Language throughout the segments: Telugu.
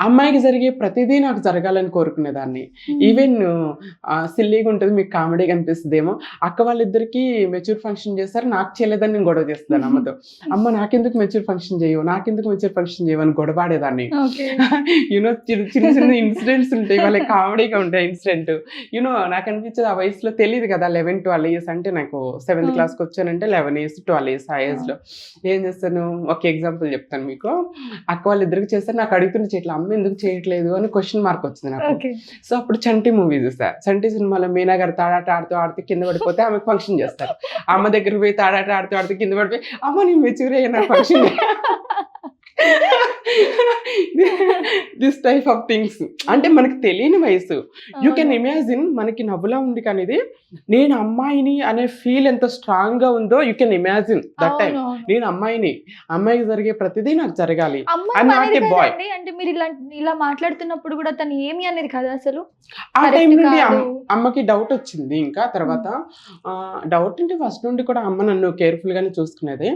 అమ్మాయికి జరిగే ప్రతిదీ నాకు జరగాలని కోరుకునేదాన్ని. ఈవెన్ సిల్లీగా ఉంటుంది మీకు కామెడీ కనిపిస్తుందేమో. అక్క వాళ్ళిద్దరికి మెచ్యూర్ ఫంక్షన్ చేస్తారు నాకు చేయలేదని నేను గొడవ చేస్తాను అమ్మతో. అమ్మ నాకెందుకు మెచ్యూర్ ఫంక్షన్ చేయవు? నాకెందుకు మెచ్యూర్ ఫంక్షన్ చేయవు? అని గొడవ ఆడేదాన్ని. ఓకే యూనో చిన్న చిన్న చిన్న ఇన్సిడెంట్స్ ఉంటాయి వాళ్ళకి కామెడీగా ఉంటాయి ఇన్సిడెంట్ యూనో నాకు అనిపించేది ఆ వయసులో తెలియదు కదా లెవెన్ ట్వెల్వ్ ఇయర్స్ అంటే నాకు సెవెంత్ Hmm. క్లాస్కి వచ్చానంటే లెవెన్ ఇయర్స్ ట్వెల్వ్ ఇయర్స్ ఆ ఏజ్లో ఏం చేస్తాను? ఒక ఎగ్జాంపుల్ చెప్తాను మీకు. అక్క వాళ్ళు ఇద్దరికి చేస్తారు నాకు అడుగుతున్న చెట్లు అమ్మ ఎందుకు చేయట్లేదు అని క్వశ్చన్ మార్క్ వచ్చింది నాకు. సో అప్పుడు చంటి మూవీ చూసా చంటి సినిమాలో మీనా గారు తాడాట ఆడుతూ ఆడుతూ కింద పడిపోతే ఆమె ఫంక్షన్ చేస్తారు. అమ్మ దగ్గరికి పోయి తాడాట ఆడుతూ ఆడుతూ కింద పడిపోయి అమ్మ నేను మెచ్యూర్ అయ్యా function this type of things అంటే మనకి తెలియని వయసు. యూ కెన్ ఇమాజిన్ మనకి నవ్వులా ఉంది కానీ ఇది నేను అమ్మాయిని అనే ఫీల్ ఎంత స్ట్రాంగ్గా ఉందో you can imagine that time నేను అమ్మాయిని అమ్మాయికి జరిగే ప్రతిదీ నాకు జరగాలి. కదండి, అంటే మీరు ఇలా ఇలా మాట్లాడుతున్నప్పుడు కూడా తను ఏమి అనేది కదా అసలు. ఆ టైం నుండి. అమ్మకి డౌట్ వచ్చింది ఇంకా తర్వాత డౌట్ అంటే ఫస్ట్ నుండి కూడా అమ్మ నన్ను కేర్ఫుల్ గానే చూసుకునేది.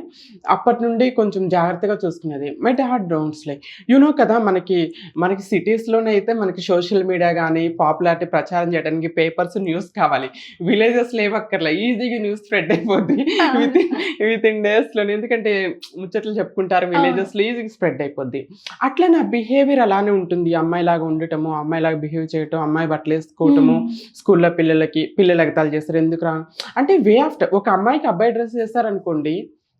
అప్పటి నుండి కొంచెం జాగ్రత్తగా చూసుకునేది. My dad don'ts like you know కదా మనకి మనకి cities లోనే అయితే మనకి సోషల్ మీడియా కానీ పాపులారిటీ ప్రచారం చేయడానికి పేపర్స్ న్యూస్ కావాలి. విలేజెస్ లేవక్కర్లే ఈజీగా న్యూస్ స్ప్రెడ్ అయిపోద్ది. విత్ విత్ ఇన్ డేస్లో ఎందుకంటే ముచ్చట్లు చెప్పుకుంటారు విలేజెస్లో ఈజీగా స్ప్రెడ్ అయిపోద్ది. అట్లా నా బిహేవియర్ అలానే ఉంటుంది. అమ్మాయిలాగా ఉండటము అమ్మాయిలాగా బిహేవ్ చేయటం అమ్మాయి బట్టలు వేసుకోవటము స్కూల్లో పిల్లలకి పిల్లలు ఎగతాలు చేస్తారు. ఎందుకు రా అంటే వే ఆఫ్టర్ ఒక అమ్మాయికి అబ్బాయి డ్రెస్ చేస్తారనుకోండి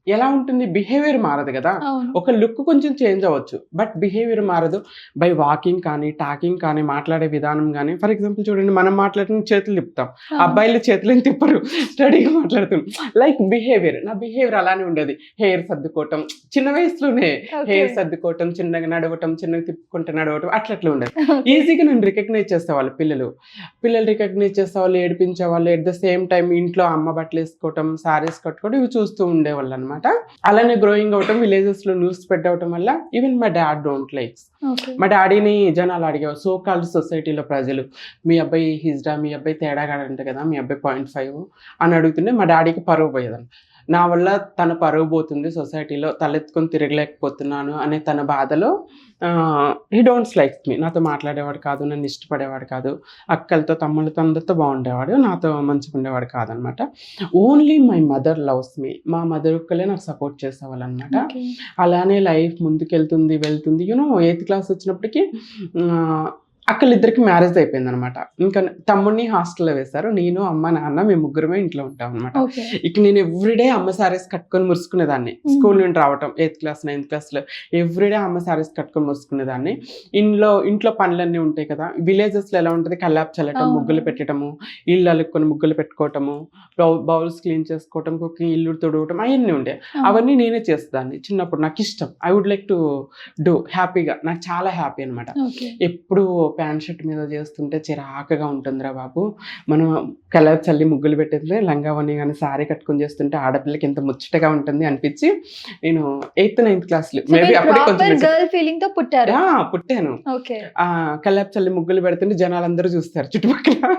ఎలా ఉంటుంది? బిహేవియర్ మారదు కదా. ఒక లుక్ కొంచెం చేంజ్ అవ్వచ్చు. బట్ బిహేవియర్ మారదు. బై వాకింగ్ కానీ టాకింగ్ కానీ మాట్లాడే విధానం కానీ ఫర్ ఎగ్జాంపుల్ చూడండి మనం మాట్లాడిన చేతులు తిప్పుతాం. అబ్బాయిలు చేతులు తిప్పరు. స్టడీగా మాట్లాడుతున్నాం లైక్ బిహేవియర్ నా బిహేవియర్ అలానే ఉండేది. హెయిర్ సర్దుకోవటం. చిన్న వయసులోనే. హెయిర్ సర్దుకోవటం చిన్నగా నడవటం చిన్నగా తిప్పుకుంటూ నడవటం అట్లా అట్లా ఉండేది. ఈజీగా నేను రికగ్నైజ్ చేసేవాళ్ళు పిల్లలు. పిల్లలు రికగ్నైజ్ చేసేవాళ్ళు ఏడిపించేవాళ్ళు ఎట్ ద సేమ్ టైం ఇంట్లో అమ్మ బట్టలు వేసుకోవటం సారీస్ కట్టుకోవడం ఇవి చూస్తూ ఉండేవాళ్ళు అనమాట అలానే గ్రోయింగ్ అవటం విలేజెస్లో న్యూస్ స్ప్రెడ్ అవటం వల్ల ఈవెన్ మా డాడ్ డోంట్ లైక్స్. మా డాడీని జనాలు అడిగేవారు సో కాల్డ్ సొసైటీలో ప్రజలు మీ అబ్బాయి హిజ్డా మీ అబ్బాయి తేడాగాడంట కదా మీ అబ్బాయి పాయింట్ ఫైవ్ అని అడుగుతుంటే మా డాడీకి పరువు పోయేదని నా వల్ల తన పరువు పోతుంది సొసైటీలో తలెత్తుకొని తిరగలేకపోతున్నాను అనే తన బాధలో హీ డోంట్స్ లైక్ మీ నాతో మాట్లాడేవాడు కాదు నన్ను ఇష్టపడేవాడు కాదు. అక్కలతో తమ్ముళ్ళతో అందరితో బాగుండేవాడు నాతో మంచిగా ఉండేవాడు కాదనమాట. Only my mother loves me మా మదర్ ఒక్కలే నాకు సపోర్ట్ చేసేవాళ్ళు అనమాట. అలానే లైఫ్ ముందుకెళ్తుంది వెళ్తుంది. యూనో ఎయిత్ క్లాస్ వచ్చినప్పటికి అక్కలిద్దరికి మ్యారేజ్ అయిపోయింది అనమాట ఇంకా తమ్ముడిని హాస్టల్లో వేశారు నేను అమ్మ నాన్న మేము ముగ్గురమే ఇంట్లో ఉంటాం అనమాట. ఇక నేను ఎవ్రీడే అమ్మ సారీస్ కట్టుకొని మురుసుకునేదాన్ని. స్కూల్ నుండి రావటం ఎయిత్ క్లాస్ నైన్త్ క్లాస్లో ఎవ్రీడే అమ్మ సారీస్ కట్టుకొని మురుసుకునేదాన్ని. ఇంట్లో ఇంట్లో పనులన్నీ ఉంటాయి కదా విలేజెస్లో ఎలా ఉంటుంది? కల్లాపు చల్లటం. ముగ్గులు పెట్టడము ఇల్లు అలుక్కొని ముగ్గులు పెట్టుకోవటము బౌల్స్ క్లీన్ చేసుకోవటం కుకింగ్ ఇల్లు తుడవటం అవన్నీ ఉండే. అవును. అవన్నీ నేనే చేస్తాను చిన్నప్పుడు. నాకు ఇష్టం. I would like to do హ్యాపీగా నాకు చాలా హ్యాపీ అనమాట. ఎప్పుడు ప్యాంట్ షర్ట్ మీద చేస్తుంటే చిరాకుగా ఉంటుందిరా బాబు. మనం కలర్ చల్లి ముగ్గులు పెట్టేది లంగావని కానీ సారీ కట్టుకొని చేస్తుంటే ఆడపిల్లకి ఎంత ముచ్చటగా ఉంటుంది అనిపించి నేను ఎయిత్ నైన్త్ మేబీ కొంచెం girl feeling తో పుట్టారు. పుట్టాను. కల్లాపు చల్లి ముగ్గులు పెడుతుంటే జనాలందరూ చూస్తారు. చుట్టుపక్కల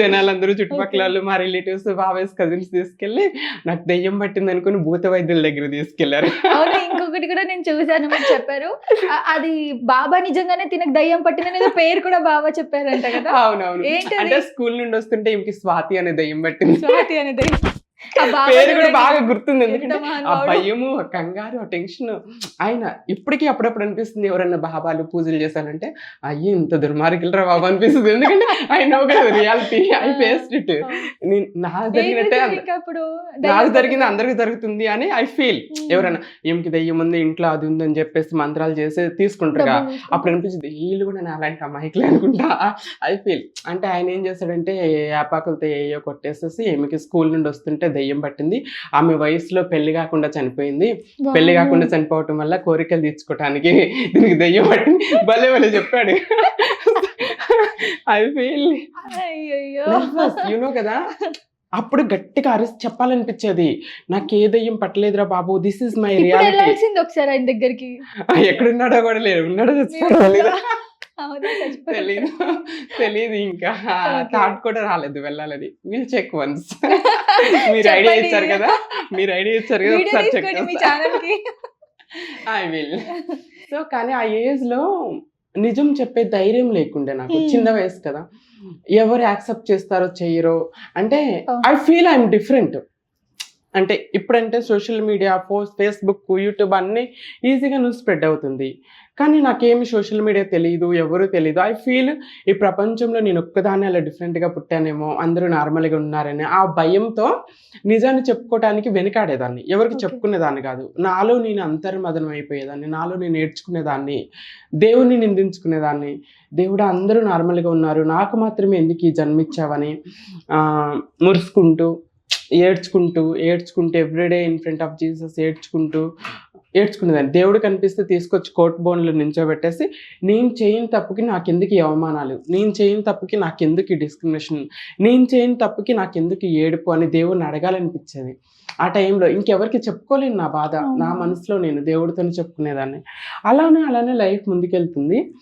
జనాలందరూ చుట్టుపక్కల మా రిలేటివ్స్ బాబాయ్స్ కజిన్స్ తీసుకెళ్ళి నాకు దెయ్యం పట్టింది అనుకుని భూత వైద్యుల దగ్గర తీసుకెళ్ళారు అవును ఇంకొకటి కూడా నేను చూసాను చెప్పారు. అది బాబా నిజంగానే తినకు దయ్యం పట్టిన ఏదో పేరు కూడా బాబా చెప్పారంట కదా. అవునవును? అంటే స్కూల్ నుండి వస్తుంటే ఇంకి స్వాతి అనే దయ్యం పట్టింది. స్వాతి అనే దయ్యం. పేరు కూడా బాగా గుర్తుంది ఎందుకంటే ఆ. భయము ఆ కంగారు ఆ టెన్షన్. ఆయన ఇప్పటికీ అప్పుడప్పుడు అనిపిస్తుంది ఎవరన్నా బాబాలు పూజలు చేశానంటే అయ్యి ఇంత దుర్మార్గులరా బాబా అనిపిస్తుంది. ఎందుకంటే ఐ నో కదా రియాలిటీ ఐ ఫేస్డ్ ఇట్ నాకు జరిగినట్టే నాకు జరిగింది అందరికి జరుగుతుంది అని ఐ ఫీల్. ఎవరైనా ఏమికి దయ్యం ఉంది ఇంట్లో అది ఉందని చెప్పేసి మంత్రాలు చేసి తీసుకుంటారు. అప్పుడు అనిపించింది వీళ్ళు కూడా నా అలాంటి అమాయకులే అనుకుంటా. ఐ ఫీల్ అంటే ఆయన ఏం చేస్తాడంటే యాపాకులతో ఏయో కొట్టేసేసి ఈమెకి స్కూల్ నుండి వస్తుంటే దెయ్యం పట్టింది. ఆమె వయసులో పెళ్ళి కాకుండా చనిపోయింది. పెళ్ళి. కాకుండా చనిపోవటం వల్ల కోరికలు తీర్చుకోవటానికి దీనికి దెయ్యం పట్టింది. భలే భలే చెప్పాడు. I feel. యూనో కదా? అప్పుడు గట్టిగా అరిసి చెప్పాలనిపించేది. నాకు ఏ దెయ్యం పట్టలేదురా బాబు దిస్ ఇస్ మై రియాలిటీ ఒకసారి ఆయన దగ్గరికి? ఎక్కడున్నాడో కూడా లేడు. ఉన్నాడో చచ్చిపోయాడో తెలీదు. తెలీదు ఇంకా. థాట్ కూడా రాలేదు వెళ్ళాలని. Will check once. మీరు ఐడియా. ఇచ్చారు కదా. మీరు ఐడియా ఇచ్చారు కదా ఒకసారి చెక్ ఐ విల్. సో కానీ ఆ ఏజ్లో నిజం చెప్పే ధైర్యం లేకుండే నాకు. చిన్న వయసు కదా. ఎవరు యాక్సెప్ట్ చేస్తారో చెయ్యరో. అంటే. I feel I'm different. అంటే ఇప్పుడంటే social media post Facebook YouTube అన్నీ ఈజీగా న్యూస్ స్ప్రెడ్ అవుతుంది. కానీ నాకేమి సోషల్ మీడియా తెలియదు ఎవరు తెలియదు ఐ ఫీల్ ఈ ప్రపంచంలో నేను ఒక్కదాన్ని అలా డిఫరెంట్గా పుట్టానేమో అందరూ నార్మల్గా ఉన్నారని ఆ భయంతో నిజాన్ని చెప్పుకోవడానికి వెనకాడేదాన్ని. ఎవరికి. చెప్పుకునేదాన్ని కాదు. నాలో నేను అంతర్మదనం అయిపోయేదాన్ని నాలో నేను నేర్చుకునేదాన్ని దేవుణ్ణి నిందించుకునేదాన్ని. దేవుడు అందరూ నార్మల్గా ఉన్నారు. నాకు మాత్రమే ఎందుకు ఈ జన్మిచ్చావని మురుసుకుంటూ ఏడ్చుకుంటూ ఏడ్చుకుంటూ everyday in front of Jesus ఏడ్చుకుంటూ ఏడ్చుకునేదాన్ని. దేవుడు కనిపిస్తే తీసుకొచ్చి కోర్టు బోన్లో నించోబెట్టేసి నేను చేయని తప్పుకి నాకెందుకు ఈ అవమానాలు? నేను చేయని తప్పుకి నాకెందుకు ఈ డిస్క్రిమినేషన్ నేను చేయని తప్పుకి నాకెందుకు ఈ ఏడుపు? అని దేవుడిని అడగాలనిపించేది. ఆ టైంలో ఇంకెవరికి చెప్పుకోలేను నా బాధ. నా. మనసులో నేను దేవుడితోనే చెప్పుకునేదాన్ని. అలానే అలానే లైఫ్ ముందుకెళ్తుంది.